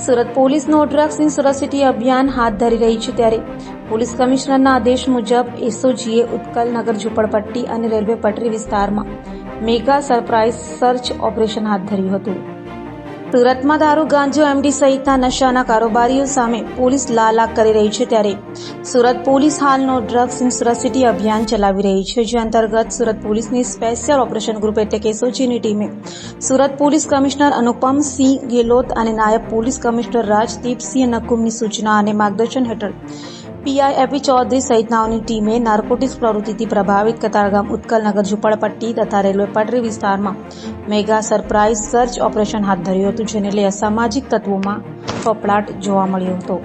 Surat police no drugs Surat city અભિયાન હાથ ધરી રહી છે ત્યારે પોલીસ કમિશનરના આદેશ મુજબ એસઓજીએ ઉત્કલ નગર ઝુંપડપટ્ટી અને રેલવે પટરી વિસ્તારમાં મેગા સરપ્રાઇઝ સર્ચ ઓપરેશન હાથ ધર્યું હતું. સુરતમાં દારૂ, ગાંજો એમડી સહિતના નશાના કારોબારીઓ સામે પોલીસ લાલાક કરી રહી છે ત્યારે સુરત પોલીસ હાલનો ડ્રગ્સ ઇન સુરત સિટી અભિયાન ચલાવી રહી છે, જે અંતર્ગત સુરત પોલીસની સ્પેશિયલ ઓપરેશન ગ્રુપ એટલે કે સોચીની ટીમે સુરત પોલીસ કમિશનર અનુપમ સિંહ ગેહલોત અને નાયબ પોલીસ કમિશનર રાજદીપસિંહ નકુમની સૂચના અને માર્ગદર્શન હેઠળ પીઆઈ એપી ચૌધરી સહિતનાઓની ટીમે નાર્કોટિક્સ પ્રવૃત્તિથી પ્રભાવિત કતારગામ ઉત્કલનગર ઝુંપડપટ્ટી તથા રેલવે પટરી વિસ્તારમાં મેગા સરપ્રાઇઝ સર્ચ ઓપરેશન હાથ ધર્યું હતું, જેને લઈ અસામાજિક તત્વોમાં ફફડાટ જોવા મળ્યો હતો.